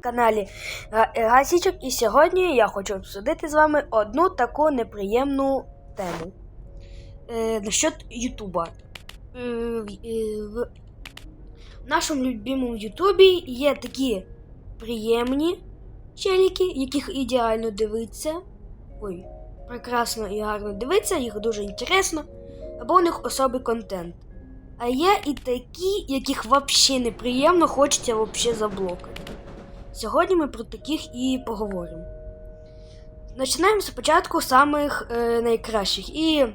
каналі Гасічок, і сьогодні я хочу обсудити з вами одну таку неприємну тему е, насчет Ютуба. Е, е, в нашому любимому Ютубі є такі приємні челіки, яких ідеально дивиться. Ой, прекрасно і гарно дивиться, їх дуже інтересно, або у них особий контент. А є і такі, яких взагалі неприємно хочеться вообще заблокати. Сьогодні ми про таких і поговоримо. Починаємо спочатку з самих е, найкращих і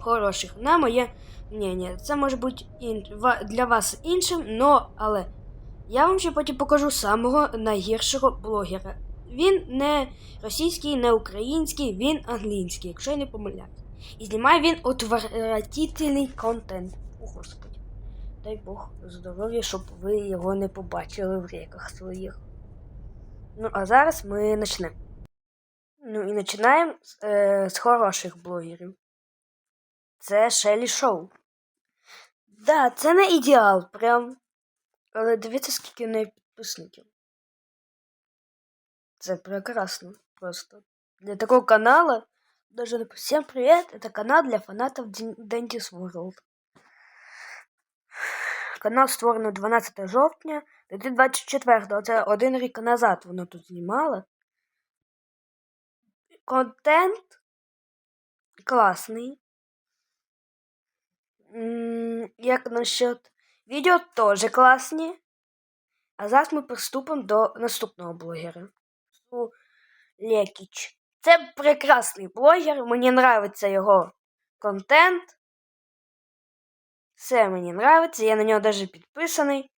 хороших. На моє мнення. Це може бути ін... для вас іншим, но, але я вам ще потім покажу самого найгіршого блогера. Він не російський, не український, він англійський, якщо я не помиляюсь. І знімає він отвратительний контент. О, Господи. Дай Бог здоров'я, щоб ви його не побачили в реках своїх. Ну, а зараз ми почнемо. Ну і починаємо з, е, з хороших блогерів. Це Шелі Шоу. Да, це не ідеал, прям. Але дивіться, скільки в неї підписників. Це прекрасно просто. Для такого канала даже не- всем привет, это канал для фанатов Dentist World. Канал створено 12 жовтня 2024 Це один рік назад воно тут знімало. Контент класний. Як насчет відео теж класні. А зараз ми приступимо до наступного блогера. Лекіч. Це прекрасний блогер, мені нравиться його контент. Все мені нравиться, я на нього навіть підписаний.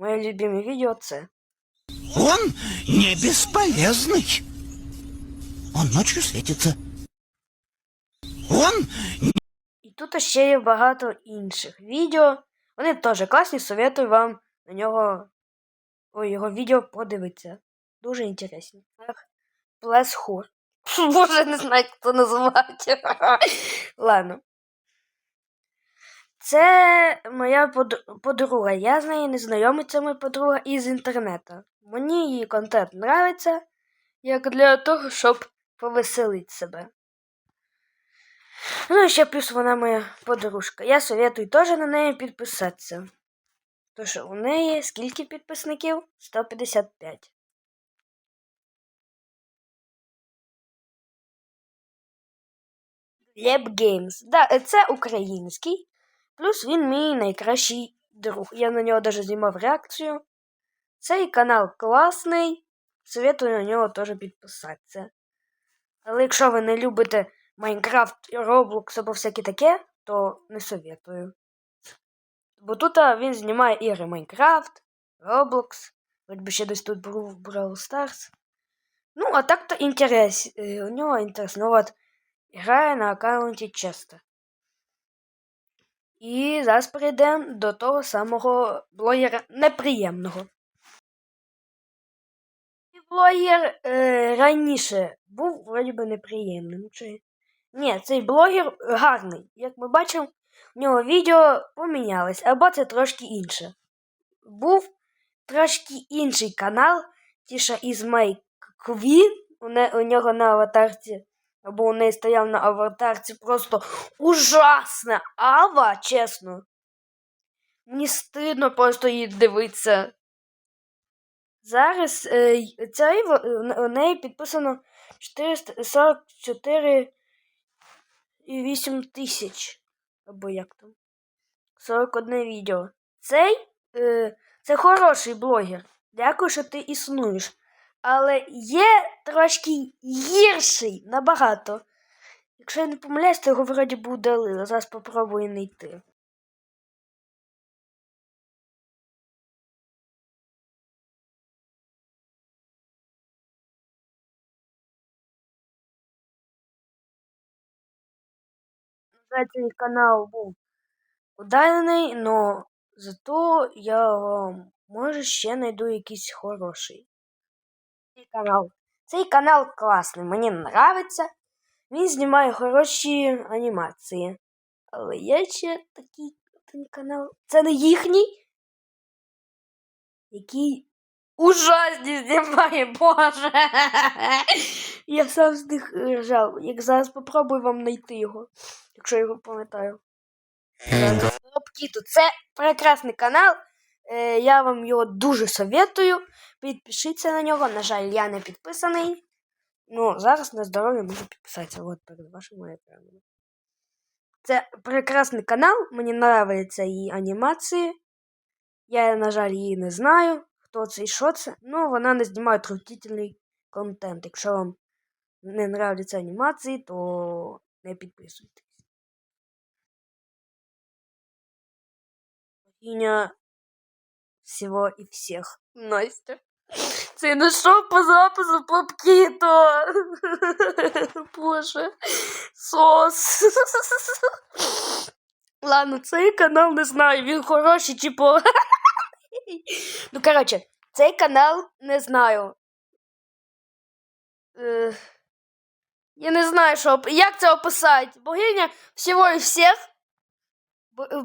Моє любиме відео це. Он не бесполезный. Он ночью светится. Он І тут ще є багато інших відео. Вони теж класні, советую вам на нього ой, його відео подивитися. Дуже інтересні. Плесхур. Боже, не знаю, це називати. Ладно. Це моя под- подруга. Я з нею не знайомий, це моя подруга із інтернету. Мені її контент нравиться, як для того, щоб повеселити себе. Ну, і ще плюс вона моя подружка. Я советую теж на неї підписатися. Тож у неї скільки підписників? 155. Глеб Геймс. Да, це український. Плюс він мій найкращий друг. Я на нього навіть знімав реакцію. Цей канал класний. Советую на нього теж підписатися. Але якщо ви не любите Майнкрафт, Roblox або всяке таке, то не советую. Бо тут він знімає ігри Майнкрафт, Roblox, хоч би ще десь тут був Brawl Stars. Ну, а так-то інтерес. е, У нього інтересно. От, грає на аккаунті Честа. І зараз перейдемо до того самого блогера неприємного. Блогер е, раніше був вроді би неприємним. Чи... Ні, цей блогер гарний. Як ми бачимо, у нього відео помінялось, або це трошки інше. Був трошки інший канал, тіша із Май Квін. У, не, у нього на аватарці, або у неї стояв на аватарці просто ужасна ава, чесно. Мені стидно просто її дивитися. Зараз е, цей, у неї підписано 444 і 8 тисяч. Або як там. 41 відео. Цей е, це хороший блогер. Дякую, що ти існуєш. Але є трошки гірший набагато. Якщо я не помиляюсь, то його вроді би удалили. Зараз попробую знайти. жаль, цей канал був удалений, но зато я вам може ще знайду якийсь хороший. Канал. Цей канал класний, мені нравиться. Він знімає хороші анімації. Але є ще такий один канал. Це не їхній, який ужасні знімає, боже. Я сам з них ржав. Як зараз попробую вам знайти його, якщо я його пам'ятаю. Це прекрасний канал. Е, Я вам його дуже советую. Підпишіться на нього. На жаль, я не підписаний. Ну, зараз на здоров'я можу підписатися. От перед вашими екранами. Це прекрасний канал. Мені подобаються її анімації. Я, на жаль, її не знаю. Хто це і що це. Ну, вона не знімає трутительний контент. Якщо вам не нравляться анімації, то не підписуйтесь. Богиня всего и всех. Настя. Не що по запису попкіто. Боже. Сос. Ладно, цей канал не знаю, він хороший чи поганий. Ну, коротше, цей канал не знаю. Е, Я не знаю, що, як це описати. Богиня всього і всіх.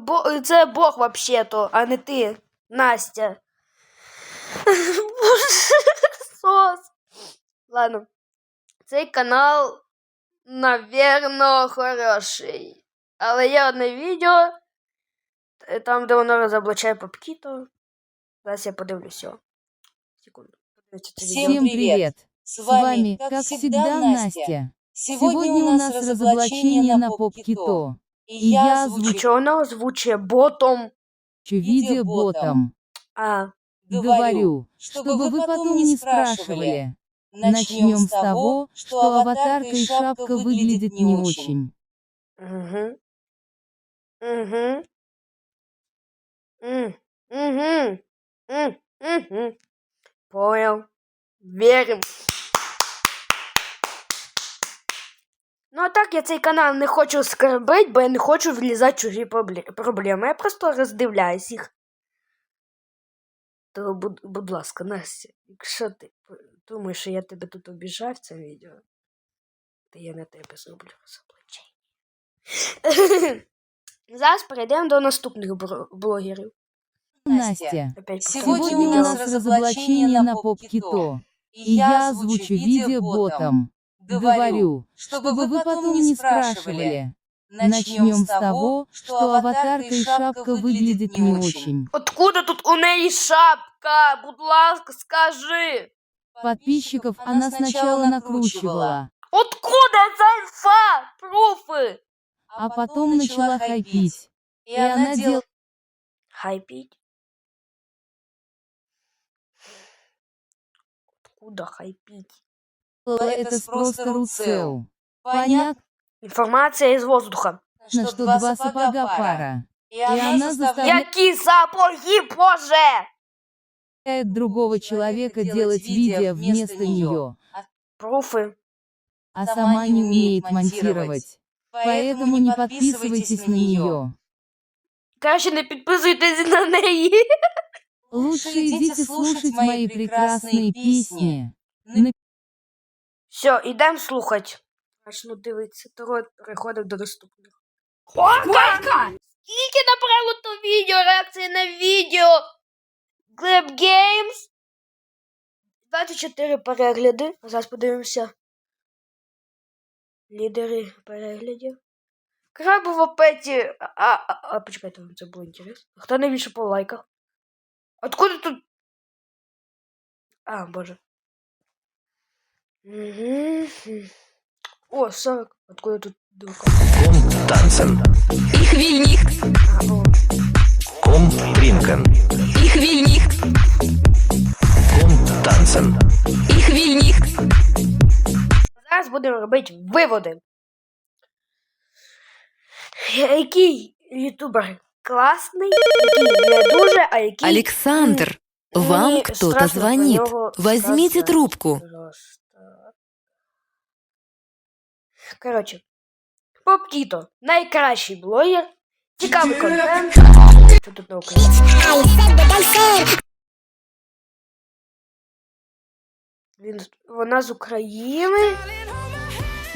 Бо, це Бог вообще-то, а не ти, Настя. Боже, Сос. Ладно. Цей канал, навірно, хороший. Але є одне відео, е, там, де воно розоблачає попкіто. Зараз я подивлюсь його. Секунду. Всем привет! С вами, как всегда, Настя. Сегодня у нас разоблачение на поп-кито. И я озвучу Що воно озвучує ботом? видеоботом. А, Говорю, чтобы вы потом не спрашивали. Начнем с того, что аватарка и шапка выглядят не очень. угу. Угу. М, Угу. М, Угу. Понял. Верим. Ну, а так я цей канал не хочу скарбити, бо я не хочу влізати в чужі пробле- проблеми. Я просто роздивляюсь їх. То, будь, будь ласка, Настя, якщо ти думаєш, що я тебе тут обіжав в цьому відео, то я на тебе зроблю розоблачення. Зараз перейдемо до наступних блогерів. Настя, Сегодня у нас разоблачение на поп-кито. И я озвучу видеоботом. Говорю, чтобы вы потом не спрашивали. Начнем с того, что аватарка и шапка выглядят не очень. Откуда тут у неї шапка? Будь ласка, скажи. Подписчиков она сначала накручивала, Откуда ця інфа? Пруфи? а потом начала хайпить. И она делала Хайпіть. Откуда хайпіть? Это просто Руцел. Понятно, Інформація із воздуха. что два сапога пара. И она она заставляет Які сапоги, боже! другого человека делать видео вместо нее, Пруфи. а сама не умеет монтировать. Поэтому не подписывайтесь на нее. Краще не підписуйтесь на неї. Лучше идите слушать мои прекрасные песни. Все, ідемо Слухати. Почну дивитися, то переходимо до наступних. Скільки набрало то відео, реакція на відео? Глеб Games. 24 перегляди. Зараз подивимося. Лідери переглядів. Крабу в опеті. А, а, а, почекайте, вам це було інтересно. Хто найбільше по лайках? Откуда тут? А, боже. Угу. О, 40. Откуда тут дурка? Ком nicht, А, о. Ком ich will nicht, Ком ich will nicht. Зараз будемо робити виводи. Який ютубер класний, який не дуже, а який. Александр, вам кто-то звонит. Возьмите трубку. Коротше, Попкіто, найкращий блогер, цікавий контент. Що тут на українську? Він, вона з України.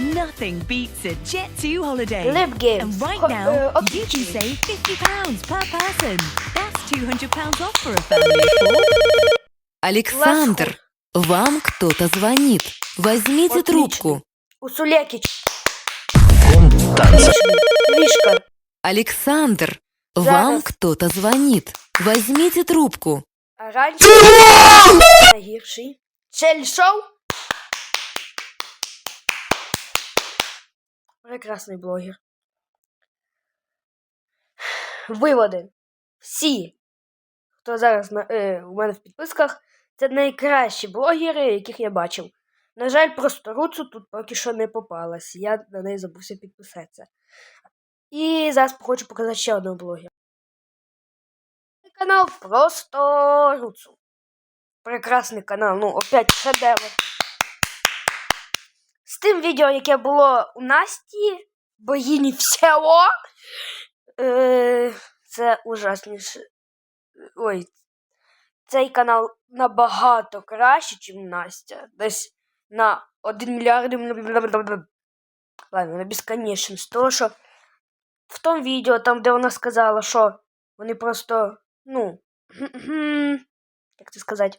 Nothing beats a Jet2 holiday. Live Games. And right Ho- now, uh, you can save £50 per person. That's £200 off for a family of four. Александр, вам кто-то звонит. Возьмите Отлично. трубку. Усулекіч. Ком танцев. Александр, Зараз. вам кто-то звонит. Возьмите трубку. А раніше найгірший. Чель шоу. Прекрасний блогер. Виводи. Всі, хто зараз на, е, у мене в підписках, це найкращі блогери, яких я бачив. На жаль, просто Руцу тут поки що не попалась. Я на неї забувся підписатися. І зараз хочу показати ще одного блогера. Канал просто Руцу. Прекрасний канал, ну опять шедевр. З тим відео, яке було у Насті, богині всього. Е, це ужасніше. Ой. Цей канал набагато краще, ніж Настя. Десь на 1 мільярд. Ладно, на безконечність. Тому що в тому відео, там, де вона сказала, що вони просто, ну, як це сказати?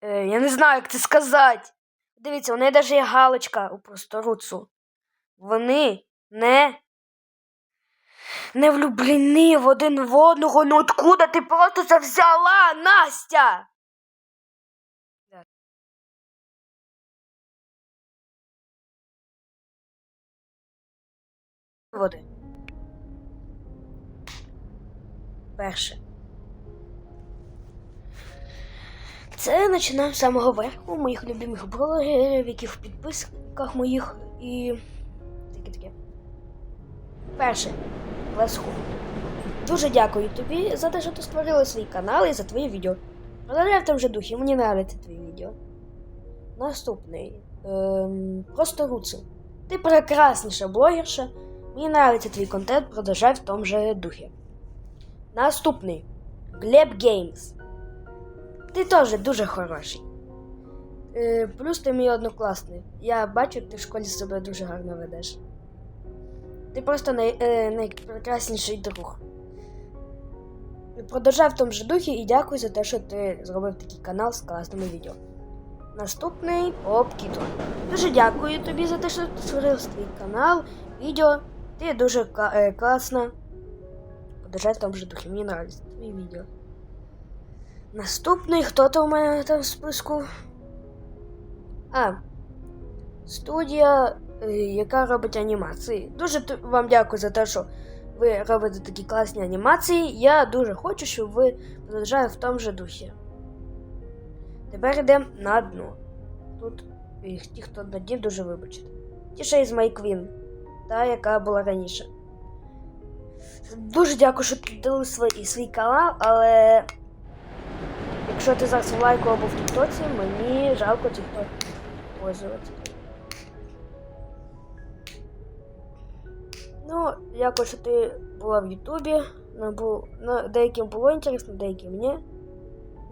Е, я не знаю, як це сказати. Дивіться, у неї навіть є галочка у просторуцу. Вони не. Не влюблені в один в одного. Ну откуда ти просто це взяла, Настя? Води. Перше. Це починаємо з самого верху моїх любимих блогерів, які в підписках моїх і. таке таке. Перше. Лесху. Дуже дякую тобі за те, що ти створила свій канал і за твої відео. Продовжай в тому же духі, мені нравляться твої відео. Наступний. Ем, просто Руцин. Ти прекрасніша блогерша. Мені нравиться твій контент, продовжай в тому же духі. Наступний. Глеб Геймс. Ти теж дуже хороший. Е, плюс ти мій однокласник. Я бачу, ти в школі себе дуже гарно ведеш. Ти просто най, е, найпрекрасніший друг. Продовжай в тому же духі і дякую за те, що ти зробив такий канал з класними відео. Наступний Поп Кіто. Дуже дякую тобі за те, що ти створив свій канал, відео. Ти дуже е, класна. Продовжай в тому же духі. Мені нравиться твої відео. Наступний, хто то у мене там в списку? А. Студія, яка робить анімації. Дуже вам дякую за те, що ви робите такі класні анімації. Я дуже хочу, щоб ви продовжали в тому же духі. Тепер йдемо на дно. Тут е, ті, хто на дні, дуже вибачте. Ті ще із Майквін, та, яка була раніше. Дуже дякую, що ти дали свій, свій канал, але якщо ти зараз в лайку або в тіктоці, мені жалко тікток пользуватися. Ну, якось ти була в Ютубі, на, бу... на деяким було інтересно, деяким ні.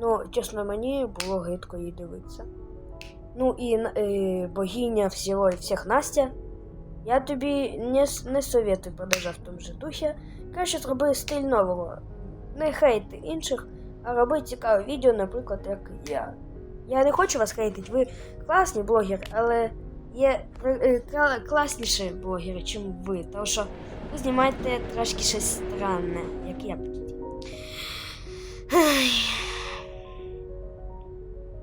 Ну, чесно, мені було гидко її дивитися. Ну і е, богиня всього і всіх Настя. Я тобі не, не советую продовжати в тому же духі. Краще зроби стиль нового. Не хейти інших, а роби цікаве відео, наприклад, як я. Я не хочу вас хейтити, ви класні блогери, але є е, кла- класніші блогери, ніж ви. Тому що ви знімаєте трошки щось странне, як я.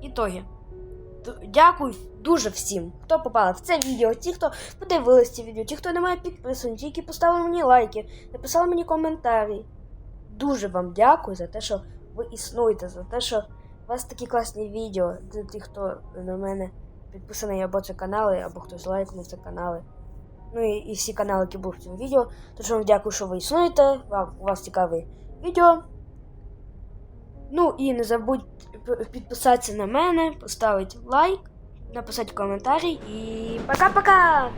Ітоги. Дякую дуже всім, хто попав в це відео, ті, хто подивились це відео, ті, хто не має підписані, ті, які поставили мені лайки, написали мені коментарі. Дуже вам дякую за те, що ви існуєте, за те, що у вас такі класні відео для тих, хто на мене підписаний або це канали, або хтось лайкнув це канали. Ну і, і всі канали, які були в цьому відео. Тож вам дякую, що ви існуєте. Вам, у вас цікаве відео. Ну і не забудь підписатися на мене, поставити лайк, написати коментарі і пока-пока!